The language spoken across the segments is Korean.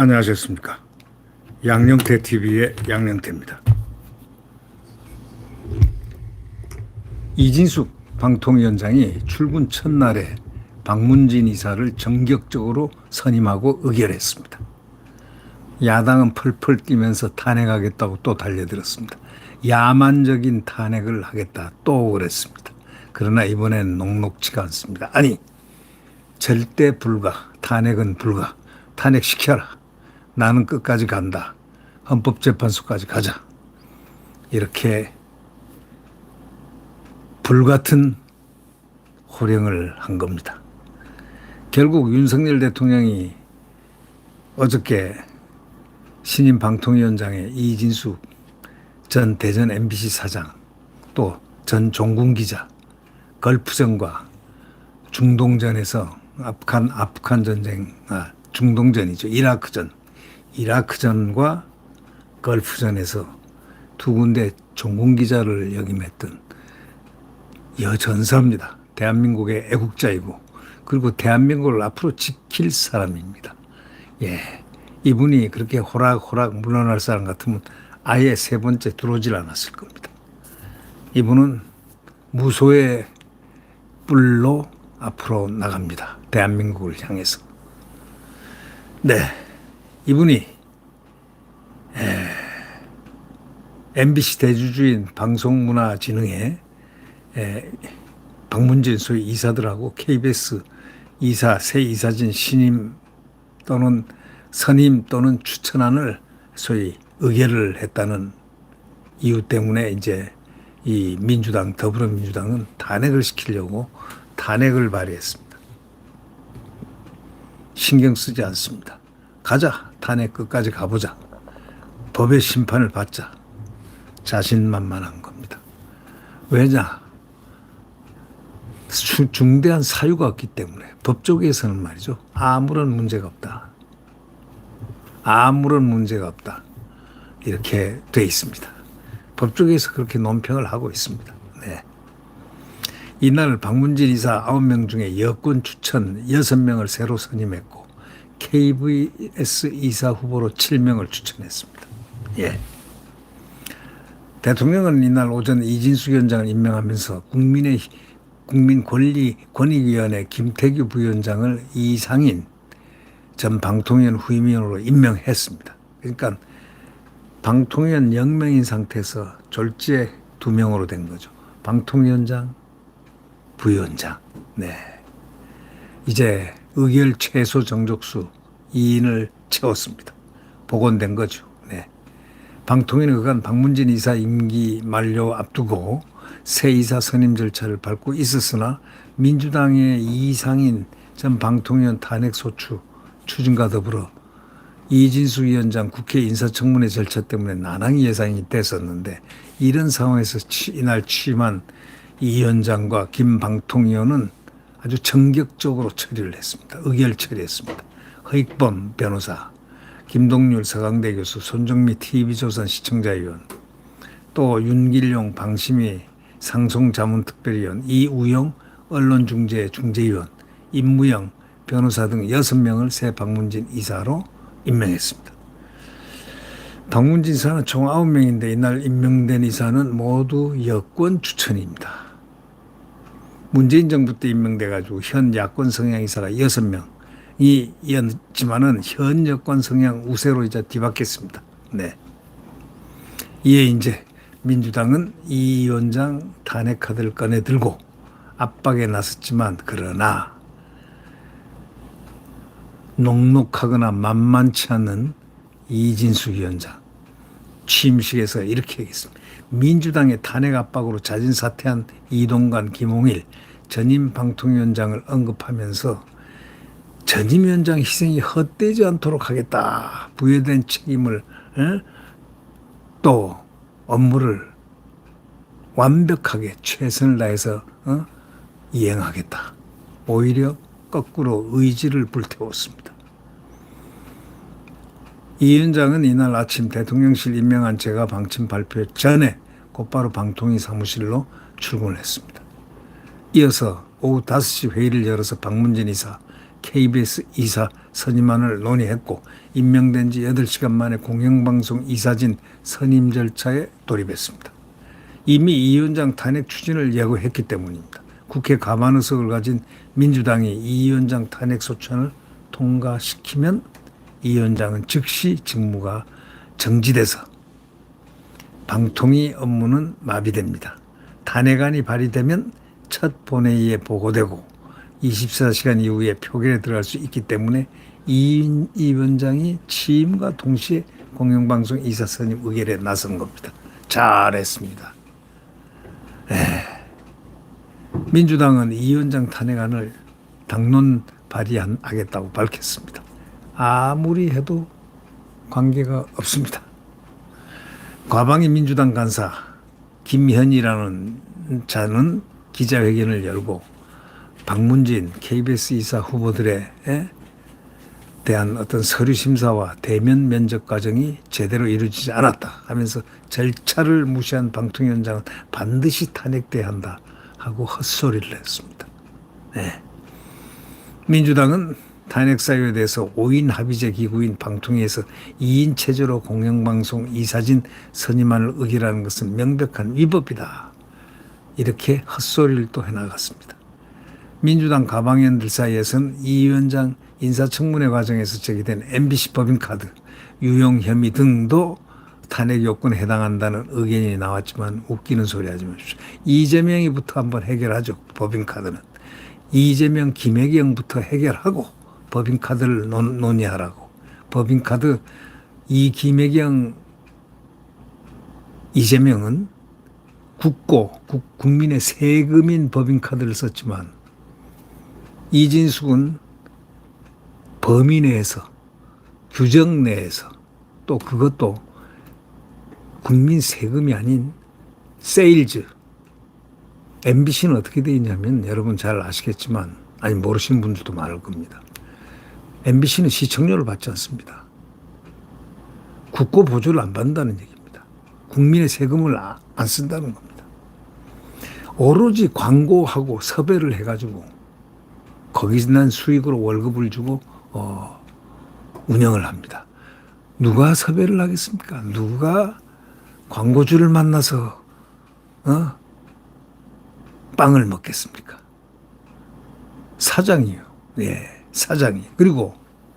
안녕하셨습니까? 양령태 TV의 양령태입니다. 이진숙 방통위원장이 출근 첫날에 박문진 이사를 전격적으로 선임하고 의결했습니다. 야당은 펄펄 뛰면서 탄핵하겠다고 또 달려들었습니다. 야만적인 탄핵을 하겠다 또 그랬습니다. 그러나 이번엔 녹록지가 않습니다. 아니 절대 불가 탄핵은 불가 탄핵시켜라 나는 끝까지 간다. 헌법재판소까지 가자. 이렇게 불같은 호령을 한 겁니다. 결국 윤석열 대통령이 어저께 신임 방통위원장의 이진숙 전 대전 MBC 사장 또 전 종군 기자 걸프전과 중동전에서 아프간 아프간 전쟁 아 중동전이죠. 이라크전 이라크전과 걸프전에서 두 군데 종군 기자를 역임했던 여전사입니다. 대한민국의 애국자이고 그리고 대한민국을 앞으로 지킬 사람입니다. 예. 이분이 그렇게 호락호락 물러날 사람 같으면 아예 세 번째 들어오질 않았을 겁니다. 이분은 무소의 뿔로 앞으로 나갑니다. 대한민국을 향해서. 네. 이분이 에, MBC 대주주인 방송문화진흥회 에, 박문진 소위 이사들하고 KBS 이사 새 이사진 신임 또는 선임 또는 추천안을 소위 의결을 했다는 이유 때문에 이제 이 민주당 더불어민주당은 탄핵을 시키려고 탄핵을 발의했습니다. 신경 쓰지 않습니다. 가자 탄핵 끝까지 가보자. 법의 심판을 받자. 자신만만한 겁니다. 왜냐? 수- 중대한 사유가 없기 때문에 법조계에서는 말이죠. 아무런 문제가 없다. 아무런 문제가 없다. 이렇게 돼 있습니다. 법조계에서 그렇게 논평을 하고 있습니다. 네. 이날 박문진 이사 9명 중에 여권 추천 6명을 새로 선임했고 KBS 이사 후보로 7명을 추천했습니다. 예. 대통령은 이날 오전 이진숙 위원장을 임명하면서 국민의 국민 권리 권익위원회 김태규 부위원장을 이상인 전 방통위원 후임위원으로 임명했습니다. 그러니까 방통위원 0명인 상태에서 졸지에 두 명으로 된 거죠. 방통위원장, 부위원장. 네. 이제 의결 최소 정족수 2인을 채웠습니다. 복원된 거죠. 네. 방통위는 그간 박문진 이사 임기 만료 앞두고 새 이사 선임 절차를 밟고 있었으나 민주당의 이상인 전 방통위원 탄핵 소추 추진과 더불어 이진수 위원장 국회 인사청문회 절차 때문에 난항이 예상이 됐었는데 이런 상황에서 취- 이날 취임한 이 위원장과 김 방통위원은 아주 정격적으로 처리를 했습니다. 의결 처리했습니다. 허익범 변호사, 김동률 서강대 교수, 손정미 TV조선 시청자위원, 또 윤길용 방심희 상송자문특별위원, 이우영 언론중재 중재위원, 임무영 변호사 등 여섯 명을 새 박문진 이사로 임명했습니다. 박문진 이사는 총 아홉 명인데 이날 임명된 이사는 모두 여권 추천입니다. 문재인 정부 때 임명돼 가지고 현 야권 성향 이사가 여섯 명이 였지만은 현 여권 성향 우세로 이제 뒤바뀌었습니다. 네. 이에 이제 민주당은 이 위원장 탄핵 카드를 꺼내 들고 압박에 나섰지만 그러나 녹록하거나 만만치 않은 이진수 위원장 취임식에서 이렇게 얘기했습니다. 민주당의 탄핵 압박으로 자진 사퇴한 이동관, 김홍일 전임 방통위원장을 언급하면서 전임 위원장 희생이 헛되지 않도록 하겠다. 부여된 책임을 에? 또 업무를 완벽하게 최선을 다해서 어? 이행하겠다. 오히려 거꾸로 의지를 불태웠습니다. 이 위원장은 이날 아침 대통령실 임명한 제가 방침 발표 전에 곧바로 방통위 사무실로 출근을 했습니다. 이어서 오후 5시 회의를 열어서 박문진 이사, KBS 이사 선임안을 논의했고 임명된 지 8시간 만에 공영방송 이사진 선임 절차에 돌입했습니다. 이미 이 위원장 탄핵 추진을 예고했기 때문입니다. 국회 과반 의석을 가진 민주당이 이 위원장 탄핵 소추안을 통과시키면 이 위원장은 즉시 직무가 정지돼서 방통위 업무는 마비됩니다. 탄핵안이 발의되면 첫 본회의에 보고되고 24시간 이후에 표결에 들어갈 수 있기 때문에 이, 이 위원장이 취임과 동시에 공영방송 이사 선임 의결에 나선 겁니다. 잘했습니다. 민주당은 이 위원장 탄핵안을 당론 발의하겠다고 밝혔습니다. 아무리 해도 관계가 없습니다. 과방위 민주당 간사 김현이라는 자는 기자회견을 열고 박문진 KBS 이사 후보들에 대한 어떤 서류 심사와 대면 면접 과정이 제대로 이루어지지 않았다 하면서 절차를 무시한 방통 위원장은 반드시 탄핵돼야 한다 하고 헛소리를 했습니다. 네. 민주당은 탄핵 사유에 대해서 5인 합의제 기구인 방통위에서 2인 체제로 공영방송 이사진 선임안을 의결하는 것은 명백한 위법이다. 이렇게 헛소리를 또 해나갔습니다. 민주당 가방위원들 사이에서는 이 위원장 인사청문회 과정에서 제기된 MBC 법인 카드, 유용 혐의 등도 탄핵 요건에 해당한다는 의견이 나왔지만 웃기는 소리 하지 마십시오. 이재명이부터 한번 해결하죠. 법인 카드는. 이재명, 김혜경부터 해결하고 법인카드를 논, 논의하라고. 법인카드 이 김혜경, 이재명은 국고, 국, 국민의 세금인 법인카드를 썼지만 이진숙은 범위 내에서 규정 내에서 또 그것도 국민 세금이 아닌 세일즈 MBC는 어떻게 되어 있냐면 여러분 잘 아시겠지만 아니 모르시는 분들도 많을 겁니다. MBC는 시청료를 받지 않습니다. 국고 보조를 안 받는다는 얘기입니다. 국민의 세금을 아, 안 쓴다는 겁니다. 오로지 광고하고 섭외를 해가지고 거기서 난 수익으로 월급을 주고 어, 운영을 합니다. 누가 섭외를 하겠습니까? 누가 광고주를 만나서 어? 빵을 먹겠습니까? 사장이요. 예, 사장이. 그리고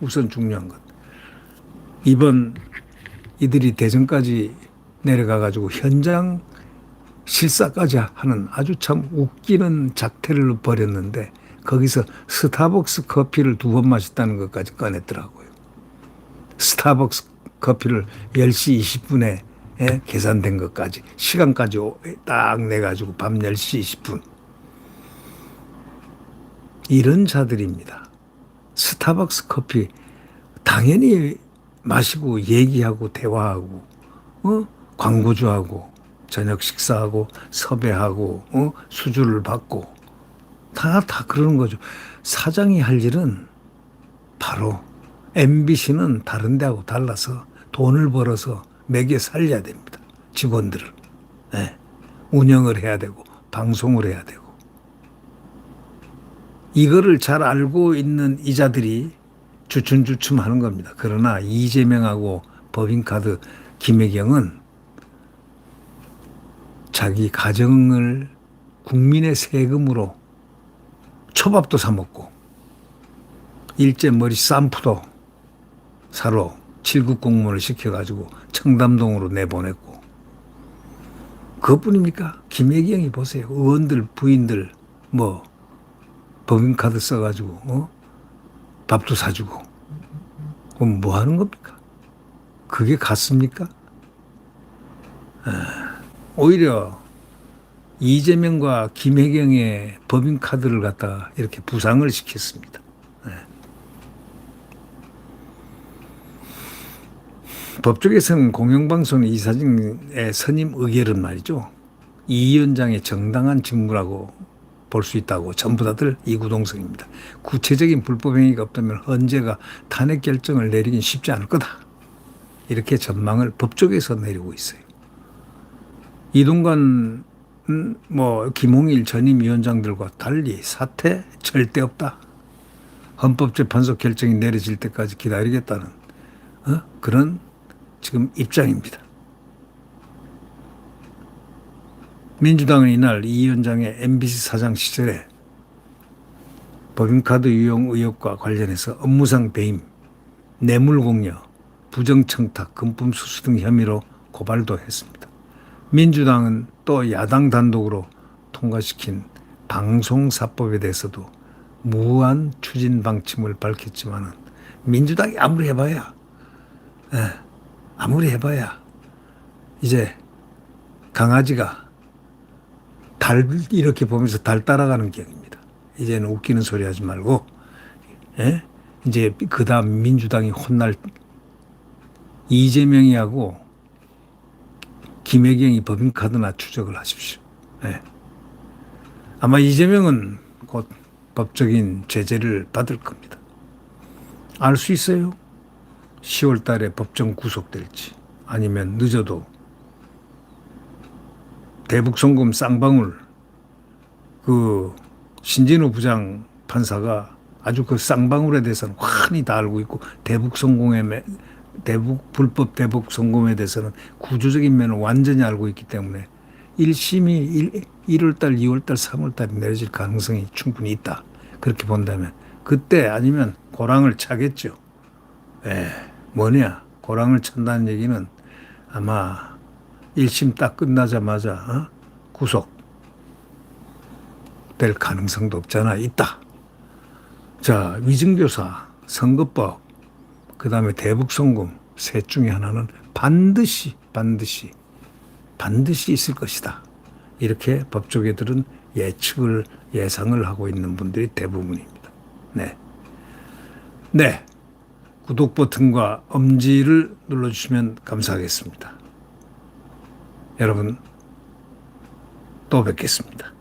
우선 중요한 것. 이번 이들이 대전까지 내려가 가지고 현장 실사까지 하는 아주 참 웃기는 작태를 벌였는데 거기서 스타벅스 커피를 두 번 마셨다는 것까지 꺼냈더라고요. 스타벅스 커피를 10시 20분에 예, 계산된 것까지 시간까지 딱 내가지고 밤 10시 20분 이런 자들입니다. 스타벅스 커피 당연히 마시고 얘기하고 대화하고 어? 광고주하고 저녁 식사하고 섭외하고 어? 수주를 받고 다, 다 그러는 거죠. 사장이 할 일은 바로 MBC는 다른 데하고 달라서 돈을 벌어서 매개 살려야 됩니다. 직원들을. 네. 운영을 해야 되고, 방송을 해야 되고. 이거를 잘 알고 있는 이자들이 주춤주춤 하는 겁니다. 그러나 이재명하고 법인카드 김혜경은 자기 가정을 국민의 세금으로 초밥도 사 먹고 일제 머리 쌈푸도 사러 7급 공무원을 시켜가지고 청담동으로 내보냈고 그것뿐입니까? 김혜경이 보세요. 의원들 부인들 뭐 법인카드 써가지고 어? 밥도 사주고 그럼 뭐 하는 겁니까? 그게 같습니까? 아, 오히려 이재명과 김혜경의 법인카드를 갖다 이렇게 부상을 시켰습니다. 네. 법조계에서는 공영방송 이사진의 선임 의결은 말이죠. 이 위원장의 정당한 직무라고 볼 수 있다고 전부 다들 이구동성입니다. 구체적인 불법 행위가 없다면 헌재가 탄핵 결정을 내리긴 쉽지 않을 거다. 이렇게 전망을 법조계에서 내리고 있어요. 이동관 음, 뭐 김홍일 전임 위원장들과 달리 사태 절대 없다. 헌법재판소 결정이 내려질 때까지 기다리겠다는 어? 그런 지금 입장입니다. 민주당은 이날 이 위원장의 MBC 사장 시절에 법인카드 유용 의혹과 관련해서 업무상 배임, 뇌물 공여, 부정청탁, 금품 수수 등 혐의로 고발도 했습니다. 민주당은 또 야당 단독으로 통과시킨 방송사법에 대해서도 무한 추진 방침을 밝혔지만은 민주당이 아무리 해봐야, 예, 아무리 해봐야 이제 강아지가 달 이렇게 보면서 달 따라가는 격입니다. 이제는 웃기는 소리 하지 말고, 예? 이제 그 다음 민주당이 혼날 이재명이 하고 김혜경이 법인카드나 추적을 하십시오. 예. 아마 이재명은 곧 법적인 제재를 받을 겁니다. 알 수 있어요? 10월 달에 법정 구속될지 아니면 늦어도 대북송금 쌍방울 그 신진우 부장 판사가 아주 그 쌍방울에 대해서는 환히 다 알고 있고 대북 성공에 매- 대북 불법 대북 성공에 대해서는 구조적인 면을 완전히 알고 있기 때문에 1심이 1, 월 달, 2월 달, 3월 달에 내려질 가능성이 충분히 있다. 그렇게 본다면 그때 아니면 고랑을 차겠죠. 예, 뭐냐? 고랑을 찬다는 얘기는 아마 1심 딱 끝나자마자 어? 구속 될 가능성도 없잖아 있다. 자 위증교사, 선거법, 그 다음에 대북송금 셋 중에 하나는 반드시 반드시 반드시 있을 것이다. 이렇게 법조계들은 예측을 예상을 하고 있는 분들이 대부분입니다. 네. 네. 구독 버튼과 엄지를 눌러주시면 감사하겠습니다. 여러분 또 뵙겠습니다.